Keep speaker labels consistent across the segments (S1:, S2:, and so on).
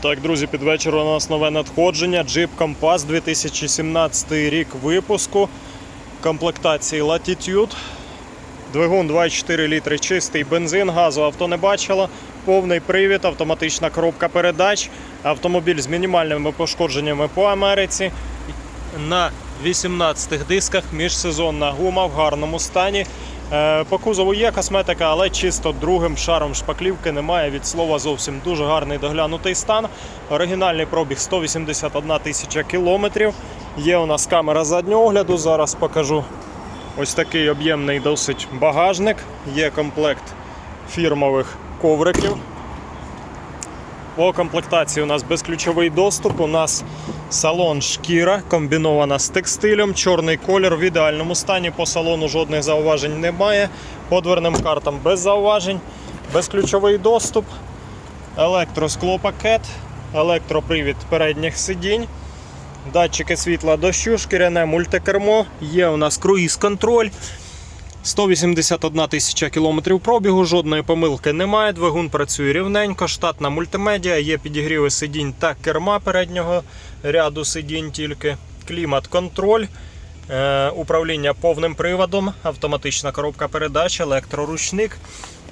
S1: Так, друзі, під вечір у нас нове надходження. Jeep Compass 2017 рік випуску. Комплектації Latitude. Двигун 2,4 літри, чистий бензин, газу авто не бачило. Повний привід, автоматична коробка передач. Автомобіль з мінімальними пошкодженнями по Америці. На 18 дисках міжсезонна гума в гарному стані. Е, По кузову є косметика, але чисто другим шаром шпаклівки немає. Від слова зовсім дуже гарний доглянутий стан. Оригінальний пробіг 181 тисяча кілометрів. Є у нас камера заднього огляду. Зараз покажу ось такий об'ємний досить багажник. Є комплект фірмових ковриків. По комплектації у нас безключовий доступ. У нас салон шкіра комбінована з текстилем, чорний колір в ідеальному стані. По салону жодних зауважень немає. По дверним картам без зауважень. Безключовий доступ, електросклопакет, електропривід передніх сидінь. Датчики світла дощу, шкіряне мультикермо. Є у нас круїз-контроль. 181 тисяча кілометрів пробігу, жодної помилки немає. Двигун працює рівненько, штатна мультимедіа, є підігріви сидінь та керма переднього ряду сидінь тільки. Клімат-контроль, е, управління повним приводом, автоматична коробка передач, електроручник.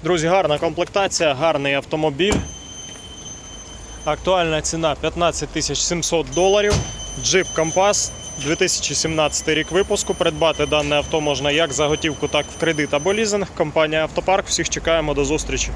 S1: Друзі, гарна комплектація, гарний автомобіль. Актуальна ціна 15 700 доларів. Jeep Compass 2017 рік випуску. Придбати дане авто можна як за готівку, так в кредит або лізинг. Компанія Автопарк. Всіх чекаємо до зустрічі.